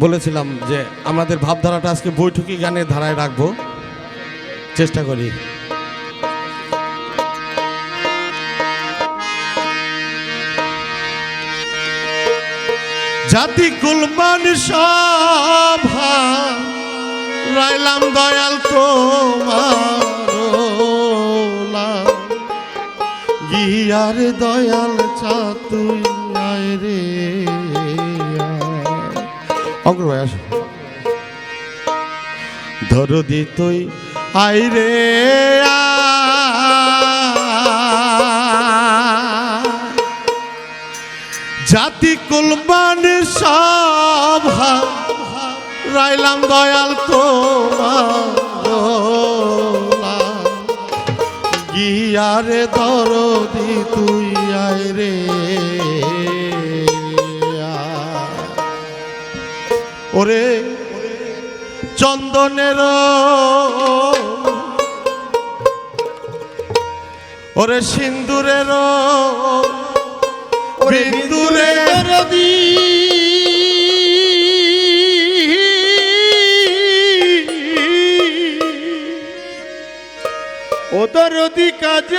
বলেছিলাম যে আমাদের ভাবধারাটা আজকে বৈঠকি গানে ধারায় রাখব। চেষ্টা করি। জাতি কুলমান সভা, রাইলাম দয়াল তোমার গিয়ার দয়াল আয় রে। অগ্র ভাই আসো। ধরো দি তুই। আই রে জাতি কুলমান সভা রাইলাম দয়াল তোমার গিয়ারে দরদি তুই আয় রে। ওরে চন্দনের ওরে সিন্দুরের বিন্দুরে ও তোর কাজ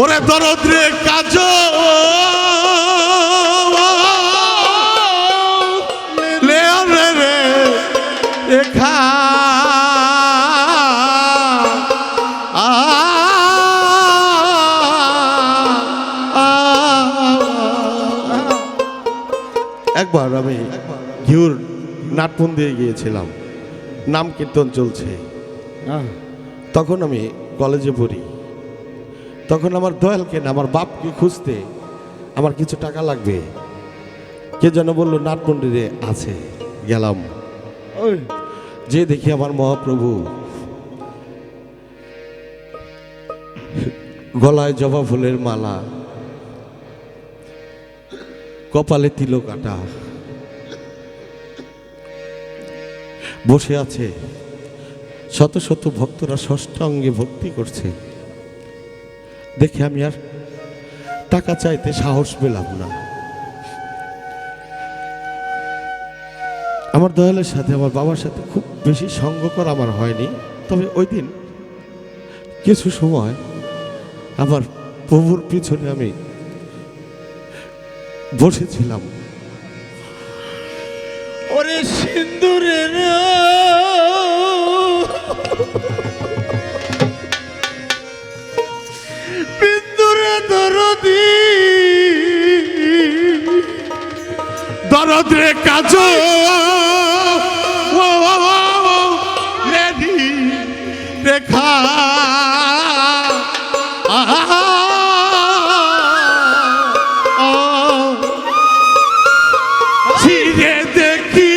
ওরে দরদ্রে কাজ রে একবার আমি ঘিউর নাটপুন দিয়ে গিয়েছিলাম। নাম কীর্তন চলছে। তখন আমি কলেজে পড়ি। তখন আমার দয়ালকে না আমার বাপকে খুঁজতে আমার কিছু টাকা লাগবে। কে যেন বলল নাটমন্দিরে আছে গেলাম। ওই। যে দেখি আমার মহাপ্রভু গলায় জবা ফুলের মালা কপালে তিল কাটা বসে আছে। শত শত ভক্তরা ষষ্ঠ অঙ্গে ভক্তি করছে। দেখে আমি আর টাকা চাইতে সাহস পেলাম না। আমার দয়ালের সাথে, আমার বাবার সাথে খুব বেশি সঙ্গ করা আমার হয়নি। তবে ওই দিন কিছু সময় আমার প্রভুর পিছনে আমি বসেছিলাম। ওরে সিন্দুরের দরদরে কাজ। রেখা ছিঁড়ে দেখি।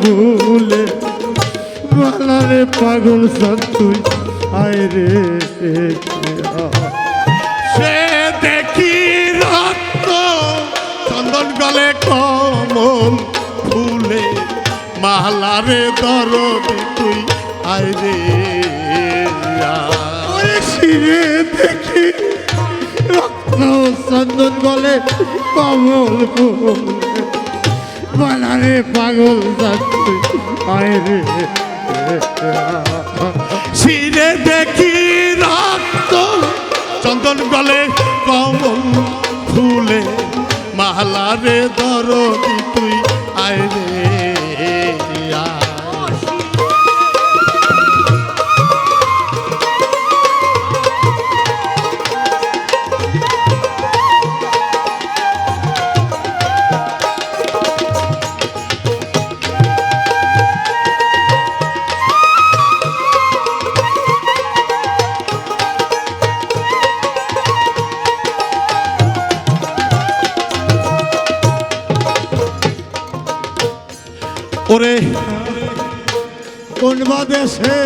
ভুলে পাগল সন্তুই আয় রে সে কমল ফুলে মালারে দরদি তুই। আয় রে শিরে দেখি রক্ত চন্দন গলে কমল ফুল। বালারে পাগল সন্তুই আয় শিরে দেখি রক্ত চন্দন গলে কমল ফুলে মালারে দরদি তুই আয় রে। বাদেশে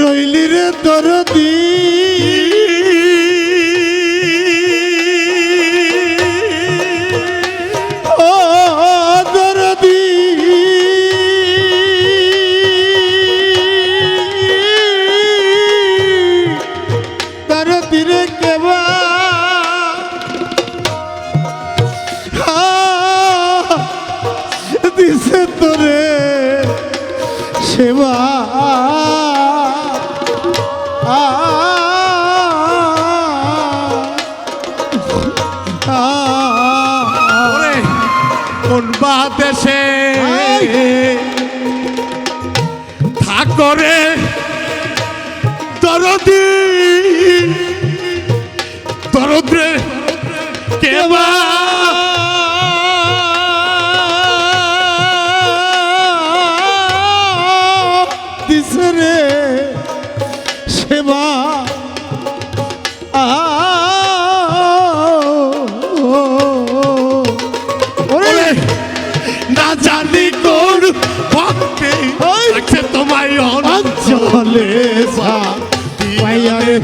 রইলি রে দরদি। সেবা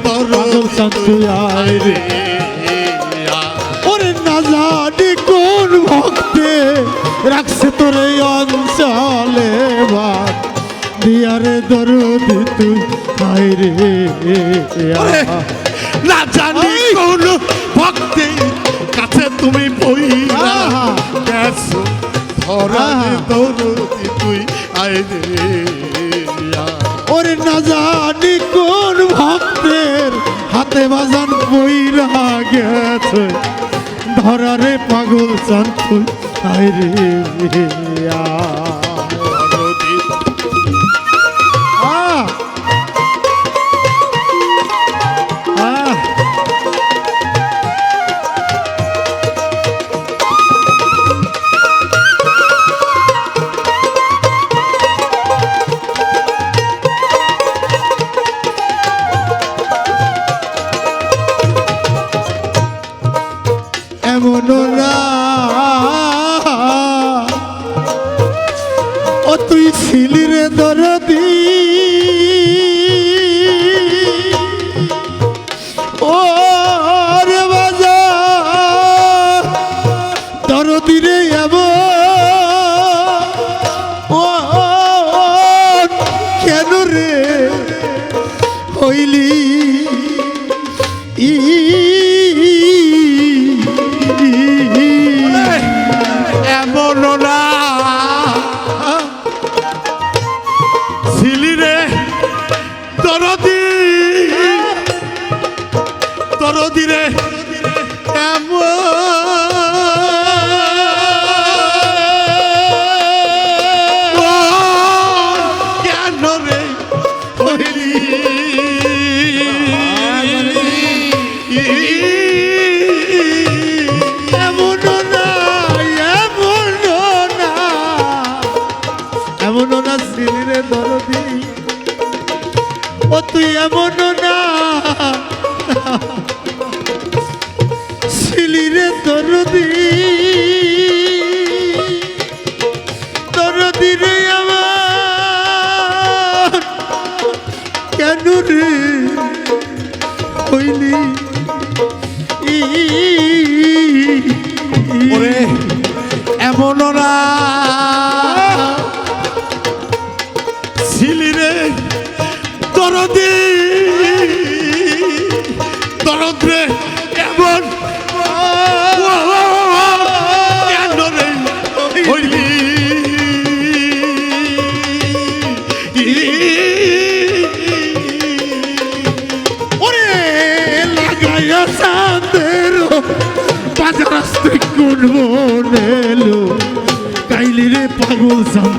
পাগল সন্তুয়ায় রে ওরে না জানি কোন ভক্তে রাখছে তোর এই অঞ্চলে দিয়ারে দরদি তুই হায় রে। না জানি কোন ভক্তে কাছে তুমি বইরা। গেছো ধরা। দৌড়তি তুই আয় রে। ওরে না জানি কোন ভক্তের হাতে বাজান বইরা গেছে। ধরারে পাগল চান তুই হায় রে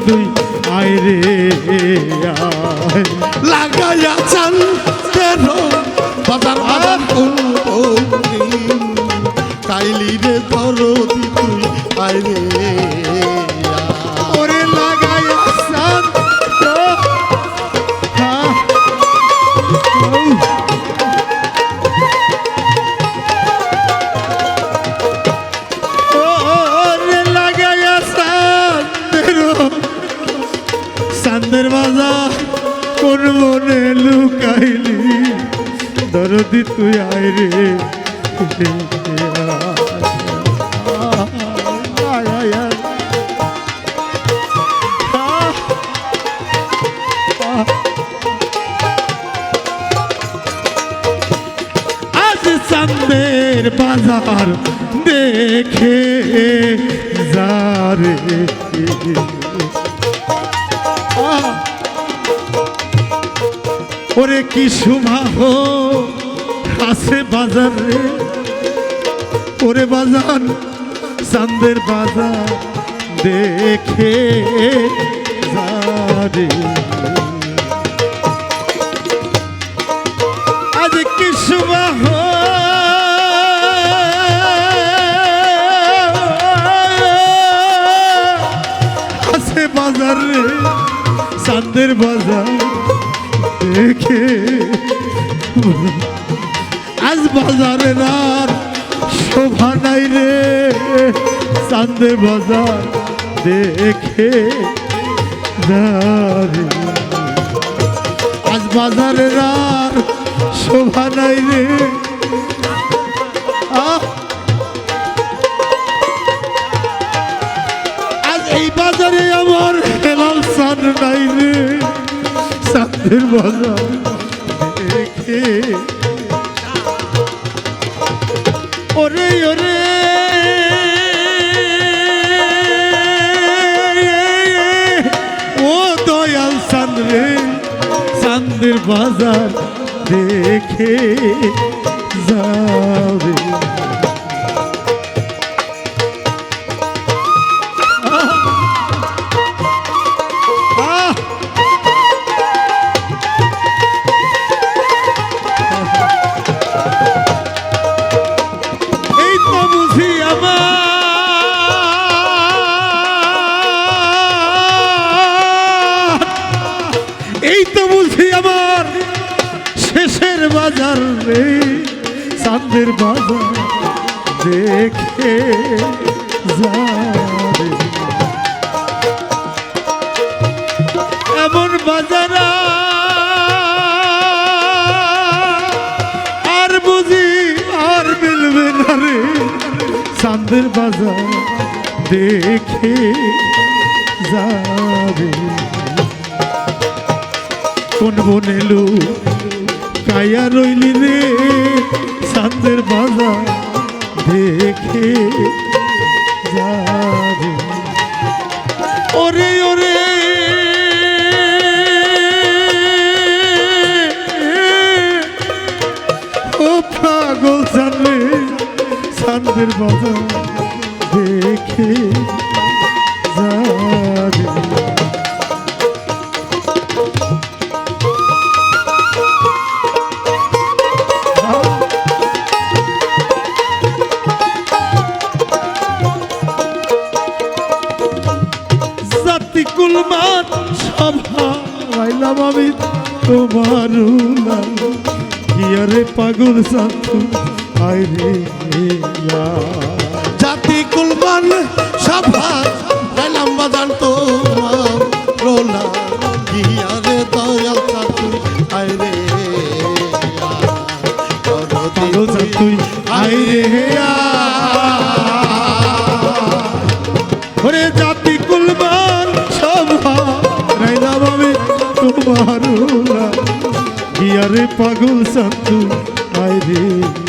শান্তই আয় রে আয়। লাগাইয়া চান কেন? বাজার বাজার কাইলি রে তুই আইরে ওরে আয়, আয়, আহ। আজ চান্দের বাজার দেখে যারে! ওরে কি সুমাহ আছে বাজার রে। ওরে বাজার চান্দের বাজার দেখে যারে আজ কি সুবাহ আছে বাজার রে চান্দের বাজার দেখে আজ বাজারে আর শোভা নাই রে। চান্দের বাজার দেখে আজ বাজারের আর শোভা নাই রে। আজ এই বাজারে আমার হেলাল সান নাই রে। সানের বাজার এমন বাজার আর বুঝি আর মিলবে না রে। চাঁদের বাজার দেখে যাবে। কোন বনেলু কায়া রইলি রে? চাঁদের বাজার দেখে ওরে ওরে। ও পাগল জানলে চান্দের বাজার দেখে। তোমার ইয়ারে পাগল সাথু আইরে জাতি কুলমান সভা গেলাম বাজান তোমার রোলা। গিয়ারে দয়াল কাকু আইরে পাগল সাথুই আইরে ইয়ারে পাগল সন্তু আয় ইয়া